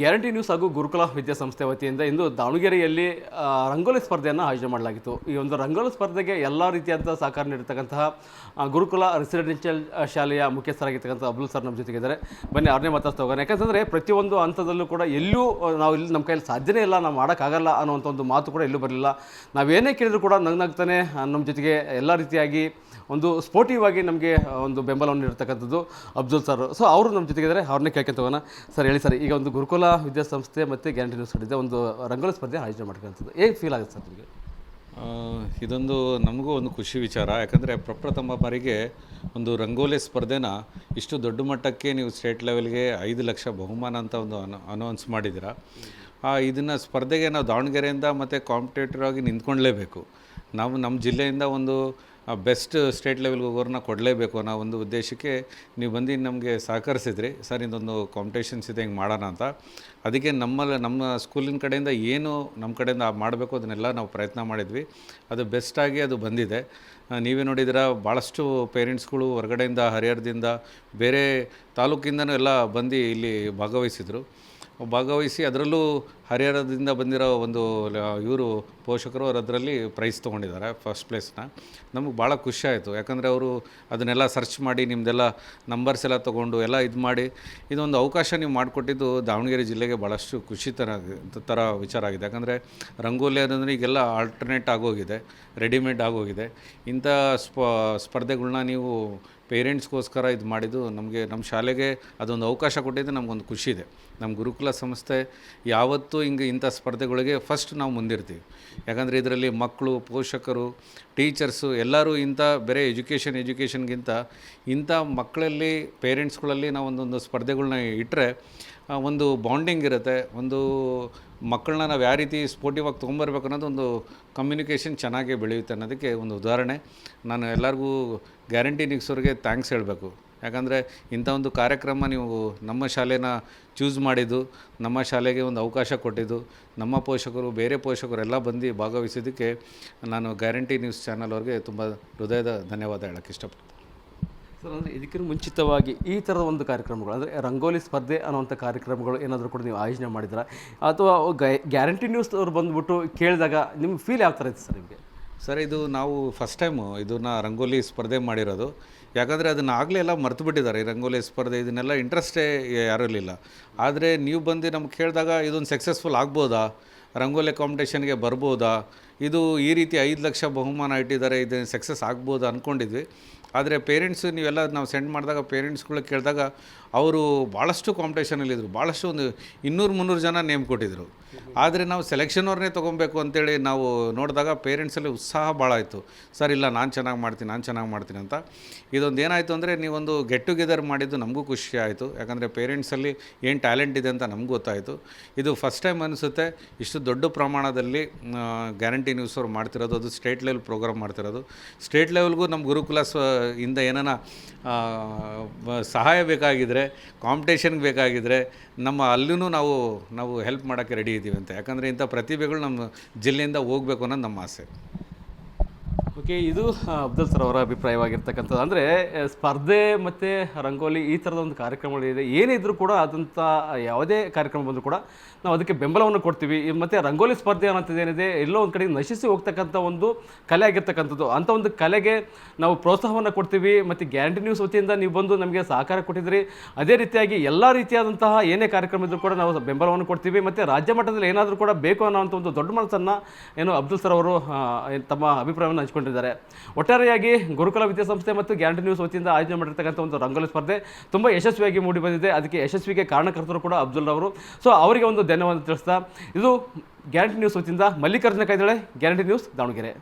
Guarantee news ಹಾಗೂ ಗುರುಕುಲ ವಿದ್ಯಾಸಂಸ್ಥೆ ವತಿಯಿಂದ ಇಂದು ದಾವಣಗೆರೆಯಲ್ಲಿ ರಂಗೋಲಿ ಸ್ಪರ್ಧೆಯನ್ನು ಆಯೋಜನೆ ಮಾಡಲಾಗಿತ್ತು. ಈ ಒಂದು ರಂಗೋಲಿ ಸ್ಪರ್ಧೆಗೆ ಎಲ್ಲ ರೀತಿಯಾದಂಥ ಸಹಕಾರ ನೀಡಿರ್ತಕ್ಕಂತಹ ಗುರುಕುಲ ರೆಸಿಡೆನ್ಷಿಯಲ್ ಶಾಲೆಯ ಮುಖ್ಯಸ್ಥರಾಗಿರ್ತಕ್ಕಂಥ ಅಬ್ದುಲ್ ಸರ್ ನಮ್ಮ ಜೊತೆಗಿದ್ದಾರೆ. ಬನ್ನಿ, ಅವ್ರನ್ನೇ ಮಾತಾಡ್ತಾ ಹೋಗೋಣ. ಯಾಕಂತಂದರೆ ಪ್ರತಿಯೊಂದು ಹಂತದಲ್ಲೂ ಕೂಡ ಎಲ್ಲೂ ನಾವು ಇಲ್ಲಿ ನಮ್ಮ ಕೈಯಲ್ಲಿ ಸಾಧ್ಯನೇ ಇಲ್ಲ, ನಾವು ಮಾಡೋಕ್ಕಾಗಲ್ಲ ಅನ್ನೋವಂಥ ಒಂದು ಮಾತು ಕೂಡ ಎಲ್ಲೂ ಬರಲಿಲ್ಲ. ನಾವೇನೇ ಕೇಳಿದ್ರು ಕೂಡ ನಗ್ನಗ್ತಾನೆ ನಮ್ಮ ಜೊತೆಗೆ ಎಲ್ಲ ರೀತಿಯಾಗಿ ಒಂದು ಸ್ಪೋರ್ಟಿವ್ ಆಗಿ ನಮಗೆ ಒಂದು ಬೆಂಬಲವನ್ನು ನೀಡ್ತಕ್ಕಂಥದ್ದು ಅಬ್ದುಲ್ ಸರ್. ಸೊ, ಅವರು ನಮ್ಮ ಜೊತೆಗಿದ್ದಾರೆ. ಅವ್ರನ್ನೇ ಕೇಳ್ಕೊಂತ ಹೋಗೋಣ. ಸರ್, ಹೇಳಿ ಸರ್, ಈಗ ಒಂದು ಗುರುಕುಲ ವಿದ್ಯಾಸಂಸ್ಥೆ ಮತ್ತು ಗ್ಯಾರಂಟಿ ನ್ಯೂಸ್ ಕಡೆಯಿಂದ ಒಂದು ರಂಗೋಲಿ ಸ್ಪರ್ಧೆ ಆಯೋಜನೆ ಮಾಡ್ಕೊಂಥದ್ದು ಹೇಗೆ ಫೀಲ್ ಆಗುತ್ತೆ ಸರ್ ನಿಮಗೆ? ಇದೊಂದು ನಮಗೂ ಒಂದು ಖುಷಿ ವಿಚಾರ. ಯಾಕಂದರೆ ಪ್ರಪ್ರಥಮ ಬಾರಿಗೆ ಒಂದು ರಂಗೋಲಿ ಸ್ಪರ್ಧೆನ ಇಷ್ಟು ದೊಡ್ಡ ಮಟ್ಟಕ್ಕೆ ನೀವು ಸ್ಟೇಟ್ ಲೆವೆಲ್ಗೆ ಐದು ಲಕ್ಷ ಬಹುಮಾನ ಅಂತ ಒಂದು ಅನ, ಅನೌನ್ಸ್ ಮಾಡಿದ್ದೀರಾ? ಇದನ್ನು ಸ್ಪರ್ಧೆಗೆ ನಾವು ದಾವಣಗೆರೆಯಿಂದ ಮತ್ತು ಕಾಂಪಿಟೇಟಿವ್ ಆಗಿ ನಿಂತ್ಕೊಳ್ಳೇಬೇಕು ನಾವು ನಮ್ಮ ಜಿಲ್ಲೆಯಿಂದ ಒಂದು ಬೆಸ್ಟ್ ಸ್ಟೇಟ್ ಲೆವೆಲ್ಗೆ ಹೋಗೋರನ್ನ ಕೊಡಲೇಬೇಕು ಅನ್ನೋ ಒಂದು ಉದ್ದೇಶಕ್ಕೆ ನೀವು ಬಂದು ನಮಗೆ ಸಹಕರಿಸಿದ್ರಿ. ಸರ್ ಇದೊಂದು ಕಾಂಪಿಟೇಷನ್ಸ್ ಇದೆ ಹಿಂಗೆ ಮಾಡೋಣ ಅಂತ. ಅದಕ್ಕೆ ನಮ್ಮಲ್ಲಿ ನಮ್ಮ ಸ್ಕೂಲಿನ ಕಡೆಯಿಂದ ಏನು ನಮ್ಮ ಕಡೆಯಿಂದ ಮಾಡಬೇಕು ಅದನ್ನೆಲ್ಲ ನಾವು ಪ್ರಯತ್ನ ಮಾಡಿದ್ವಿ. ಅದು ಬೆಸ್ಟಾಗಿ ಅದು ಬಂದಿದೆ. ಆ, ನೀವೇ ನೋಡಿದಿರ ಭಾಳಷ್ಟು ಪೇರೆಂಟ್ಸ್ಗಳು ಹೊರಗಡೆಯಿಂದ ಹರಿಹರದಿಂದ ಬೇರೆ ತಾಲೂಕಿಂದನೂ ಎಲ್ಲ ಬಂದು ಇಲ್ಲಿ ಭಾಗವಹಿಸಿದರು. ಭಾಗವಹಿಸಿ ಅದರಲ್ಲೂ ಹರಿಹರದಿಂದ ಬಂದಿರೋ ಒಂದು ಇವರು ಪೋಷಕರು ಅವರು ಅದರಲ್ಲಿ ಪ್ರೈಸ್ ತೊಗೊಂಡಿದ್ದಾರೆ ಫಸ್ಟ್ ಪ್ಲೇಸ್ನ ನಮಗೆ ಭಾಳ ಖುಷಿ ಆಯಿತು. ಯಾಕಂದರೆ ಅವರು ಅದನ್ನೆಲ್ಲ ಸರ್ಚ್ ಮಾಡಿ ನಿಮ್ಮದೆಲ್ಲ ನಂಬರ್ಸ್ ಎಲ್ಲ ತೊಗೊಂಡು, ಎಲ್ಲ ಇದು ಮಾಡಿ, ಇದೊಂದು ಅವಕಾಶ ನೀವು ಮಾಡಿಕೊಟ್ಟಿದ್ದು ದಾವಣಗೆರೆ ಜಿಲ್ಲೆಗೆ ಭಾಳಷ್ಟು ಖುಷಿ ಥರ ಥರ ವಿಚಾರ ಆಗಿದೆ. ಯಾಕಂದರೆ ರಂಗೋಲಿ ಅನ್ನೋದ್ರೆ ಈಗೆಲ್ಲ ಆಲ್ಟರ್ನೇಟ್ ಆಗೋಗಿದೆ ರೆಡಿಮೇಡ್ ಆಗೋಗಿದೆ. ಇಂಥ ಸ್ಪ ಸ್ಪರ್ಧೆಗಳನ್ನ ನೀವು ಪೇರೆಂಟ್ಸ್ಗೋಸ್ಕರ ಇದು ಮಾಡಿದ್ದು ನಮಗೆ ನಮ್ಮ ಶಾಲೆಗೆ ಅದೊಂದು ಅವಕಾಶ ಕೊಟ್ಟಿದ್ದು ನಮಗೊಂದು ಖುಷಿ ಇದೆ. ನಮ್ಮ ಗುರುಕುಲ ಸಂಸ್ಥೆ ಯಾವತ್ತೂ ಹಿಂಗೆ ಇಂಥ ಸ್ಪರ್ಧೆಗಳಿಗೆ ಫಸ್ಟ್ ನಾವು ಮುಂದಿರ್ತೀವಿ. ಯಾಕಂದರೆ ಇದರಲ್ಲಿ ಮಕ್ಕಳು, ಪೋಷಕರು ಟೀಚರ್ಸು ಎಲ್ಲರೂ ಇಂಥ ಬೇರೆ ಎಜುಕೇಷನ್ ಎಜುಕೇಷನ್ಗಿಂತ ಇಂಥ ಮಕ್ಕಳಲ್ಲಿ ಪೇರೆಂಟ್ಸ್ಗಳಲ್ಲಿ ನಾವು ಒಂದೊಂದು ಸ್ಪರ್ಧೆಗಳನ್ನ ಇಟ್ಟರೆ ಒಂದು ಬಾಂಡಿಂಗ್ ಇರುತ್ತೆ. ಒಂದು ಮಕ್ಕಳನ್ನ ನಾವು ಯಾವ ರೀತಿ ಸ್ಪೋರ್ಟಿವ್ ಆಗಿ ತೊಗೊಂಬರ್ಬೇಕು ಅನ್ನೋದು ಒಂದು ಕಮ್ಯುನಿಕೇಷನ್ ಚೆನ್ನಾಗೇ ಬೆಳೆಯುತ್ತೆ ಅನ್ನೋದಕ್ಕೆ ಒಂದು ಉದಾಹರಣೆ. ನಾನು ಎಲ್ಲರಿಗೂ ಗ್ಯಾರಂಟಿ ನಿಗ್ಸೋರಿಗೆ ಥ್ಯಾಂಕ್ಸ್ ಹೇಳಬೇಕು. ಯಾಕಂದರೆ ಇಂಥ ಒಂದು ಕಾರ್ಯಕ್ರಮ ನೀವು ನಮ್ಮ ಶಾಲೆನ ಚೂಸ್ ಮಾಡಿದ್ದು, ನಮ್ಮ ಶಾಲೆಗೆ ಒಂದು ಅವಕಾಶ ಕೊಟ್ಟಿದ್ದು, ನಮ್ಮ ಪೋಷಕರು, ಬೇರೆ ಪೋಷಕರು ಎಲ್ಲ ಬಂದು ಭಾಗವಹಿಸಿದ್ದಕ್ಕೆ ನಾನು ಗ್ಯಾರಂಟಿ ನ್ಯೂಸ್ ಚಾನಲ್ ಅವ್ರಿಗೆ ತುಂಬ ಹೃದಯದ ಧನ್ಯವಾದ ಹೇಳೋಕ್ಕೆ ಇಷ್ಟಪಡ್ತೀನಿ. ಸರ್, ಅಂದರೆ ಇದಕ್ಕಿಂತ ಮುಂಚಿತವಾಗಿ ಈ ಥರದ ಒಂದು ಕಾರ್ಯಕ್ರಮಗಳು, ಅಂದರೆ ರಂಗೋಲಿ ಸ್ಪರ್ಧೆ ಅನ್ನುವಂಥ ಕಾರ್ಯಕ್ರಮಗಳು ಏನಾದರೂ ಕೂಡ ನೀವು ಆಯೋಜನೆ ಮಾಡಿದ್ರ ಅಥವಾ ಗ್ಯಾರಂಟಿ ನ್ಯೂಸ್ ಅವ್ರು ಬಂದುಬಿಟ್ಟು ಕೇಳಿದಾಗ ನಿಮ್ಮ ಫೀಲ್ ಯಾವ ಥರ ಇತ್ತು ಸರ್ ನಿಮಗೆ? ಸರ್, ಇದು ನಾವು ಫಸ್ಟ್ ಟೈಮು ಇದನ್ನ ರಂಗೋಲಿ ಸ್ಪರ್ಧೆ ಮಾಡಿರೋದು. ಯಾಕಂದರೆ ಅದನ್ನು ಆಗಲೇ ಎಲ್ಲ ಮರ್ತು ಬಿಟ್ಟಿದ್ದಾರೆ ಈ ರಂಗೋಲಿ ಸ್ಪರ್ಧೆ. ಇದನ್ನೆಲ್ಲ ಇಂಟ್ರೆಸ್ಟೇ ಯಾರೂ ಇರಲಿಲ್ಲ. ಆದರೆ ನೀವು ಬಂದು ನಮ್ಗೆ ಕೇಳಿದಾಗ ಇದೊಂದು ಸಕ್ಸಸ್ಫುಲ್ ಆಗ್ಬೋದಾ? ರಂಗೋಲಿ ಕಾಂಪಿಟೇಷನ್ಗೆ ಬರ್ಬೋದಾ? ಇದು ಈ ರೀತಿ ಐದು ಲಕ್ಷ ಬಹುಮಾನ ಇಟ್ಟಿದ್ದಾರೆ. ಇದನ್ನು ಸಕ್ಸಸ್ ಆಗ್ಬೋದಾ ಅಂದ್ಕೊಂಡಿದ್ವಿ ಆದರೆ ಪೇರೆಂಟ್ಸ್ ನೀವೆಲ್ಲ ನಾವು ಸೆಂಡ್ ಮಾಡಿದಾಗ ಪೇರೆಂಟ್ಸ್ಗಳು ಕೇಳಿದಾಗ ಅವರು ಭಾಳಷ್ಟು ಕಾಂಪಿಟೇಷನಲ್ಲಿದ್ದರು ಭಾಳಷ್ಟು ಒಂದು ಇನ್ನೂರು ಮುನ್ನೂರು ಜನ ನೇಮ್ ಕೊಟ್ಟಿದ್ದರು ಆದರೆ ನಾವು ಸೆಲೆಕ್ಷನ್ ಅವ್ರನ್ನೇ ತೊಗೊಬೇಕು ಅಂತೇಳಿ ನಾವು ನೋಡಿದಾಗ ಪೇರೆಂಟ್ಸಲ್ಲಿ ಉತ್ಸಾಹ ಭಾಳ ಆಯಿತು. ಸರ್, ಇಲ್ಲ, ನಾನು ಚೆನ್ನಾಗಿ ಮಾಡ್ತೀನಿ, ನಾನು ಚೆನ್ನಾಗಿ ಮಾಡ್ತೀನಿ ಅಂತ. ಇದೊಂದು ಏನಾಯಿತು ಅಂದರೆ ನೀವೊಂದು ಗೆಟ್ ಟುಗೆದರ್ ಮಾಡಿದ್ದು ನಮಗೂ ಖುಷಿ ಆಯಿತು. ಯಾಕಂದರೆ ಪೇರೆಂಟ್ಸಲ್ಲಿ ಏನು ಟ್ಯಾಲೆಂಟ್ ಇದೆ ಅಂತ ನಮಗೂ ಗೊತ್ತಾಯಿತು. ಇದು ಫಸ್ಟ್ ಟೈಮ್ ಅನಿಸುತ್ತೆ. ಇಷ್ಟು ದೊಡ್ಡ ಪ್ರಮಾಣದಲ್ಲಿ ಗ್ಯಾರಂಟಿ ನ್ಯೂಸ್ ಅವ್ರು ಮಾಡ್ತಿರೋದು. ಅದು ಸ್ಟೇಟ್ ಲೆವೆಲ್ ಪ್ರೋಗ್ರಾಮ್ ಮಾಡ್ತಿರೋದು. ಸ್ಟೇಟ್ ಲೆವೆಲ್ಗೂ ನಮ್ಮ ಗುರುಕುಲ ಸ್ವ ಇಂದ ಏನಾನ ಸಹಾಯ ಬೇಕಾಗಿದ್ದರೆ ಕಾಂಪಿಟೇಷನ್ಗೆ ಬೇಕಾಗಿದ್ದರೆ ನಮ್ಮ ಅಲ್ಲೂ ನಾವು ನಾವು ಹೆಲ್ಪ್ ಮಾಡೋಕ್ಕೆ ರೆಡಿ ಇದ್ದೀವಿ ಅಂತ. ಯಾಕಂದರೆ ಇಂಥ ಪ್ರತಿಭೆಗಳು ನಮ್ಮ ಜಿಲ್ಲೆಯಿಂದ ಹೋಗಬೇಕು ಅನ್ನೋದು ನಮ್ಮ ಆಸೆ. ಓಕೆ ಇದು ಅಬ್ದುಲ್ ಸರ್ ಅವರ ಅಭಿಪ್ರಾಯವಾಗಿರ್ತಕ್ಕಂಥದ್ದು. ಅಂದರೆ ಸ್ಪರ್ಧೆ ಮತ್ತು ರಂಗೋಲಿ ಈ ಥರದ ಒಂದು ಕಾರ್ಯಕ್ರಮಗಳಿದೆ. ಏನೇ ಇದ್ದರೂ ಕೂಡ ಅದಂಥ ಯಾವುದೇ ಕಾರ್ಯಕ್ರಮ ಬಂದರೂ ಕೂಡ ನಾವು ಅದಕ್ಕೆ ಬೆಂಬಲವನ್ನು ಕೊಡ್ತೀವಿ. ಮತ್ತು ರಂಗೋಲಿ ಸ್ಪರ್ಧೆ ಅನ್ನೋಂಥದ್ದು ಏನಿದೆ, ಎಲ್ಲೋ ಒಂದು ಕಡೆ ನಶಿಸಿ ಹೋಗ್ತಕ್ಕಂಥ ಒಂದು ಕಲೆ ಆಗಿರ್ತಕ್ಕಂಥದ್ದು. ಅಂಥ ಒಂದು ಕಲೆಗೆ ನಾವು ಪ್ರೋತ್ಸಾಹವನ್ನು ಕೊಡ್ತೀವಿ. ಮತ್ತು ಗ್ಯಾರಂಟಿ ನ್ಯೂಸ್ ವತಿಯಿಂದ ನೀವು ಬಂದು ನಮಗೆ ಸಹಕಾರ ಕೊಟ್ಟಿದ್ರಿ. ಅದೇ ರೀತಿಯಾಗಿ ಎಲ್ಲ ರೀತಿಯಾದಂತಹ ಏನೇ ಕಾರ್ಯಕ್ರಮ ಇದ್ರೂ ಕೂಡ ನಾವು ಬೆಂಬಲವನ್ನು ಕೊಡ್ತೀವಿ. ಮತ್ತು ರಾಜ್ಯ ಮಟ್ಟದಲ್ಲಿ ಏನಾದರೂ ಕೂಡ ಬೇಕು ಅನ್ನೋವಂಥ ಒಂದು ದೊಡ್ಡ ಮನಸ್ಸನ್ನು ಏನು ಅಬ್ದುಲ್ ಸರ್ ಅವರು ತಮ್ಮ ಅಭಿಪ್ರಾಯವನ್ನು ಹಂಚ್ಕೊಂಡಿದ್ದಾರೆ. ಒಟ್ಟಾರೆಯಾಗಿ ಗುರುಕುಲ ವಿದ್ಯಾಸಂಸ್ಥೆ ಮತ್ತು ಗ್ಯಾರಂಟಿ ನ್ಯೂಸ್ ವತಿಯಿಂದ ಆಯೋಜನೆ ಮಾಡಿರ್ತಕ್ಕಂಥ ಒಂದು ರಂಗೋಲಿ ಸ್ಪರ್ಧೆ ತುಂಬ ಯಶಸ್ವಿಯಾಗಿ ಮೂಡಿ ಬಂದಿದೆ. ಅದಕ್ಕೆ ಯಶಸ್ವಿಗೆ ಕಾರಣಕರ್ತರು ಕೂಡ ಅಬ್ದುಲ್ ಅವರು ಸೊ ಅವರಿಗೆ ಒಂದು ಧನ್ಯವಾದ ತಿಳಿಸ್ತಾ, ಇದು ಗ್ಯಾರಂಟಿ ನ್ಯೂಸ್ ವತಿಯಿಂದ ಮಲ್ಲಿಕಾರ್ಜುನ ಕೈದಳೆ ಗ್ಯಾರಂಟಿ ನ್ಯೂಸ್ ದಾವಣಗೆರೆ.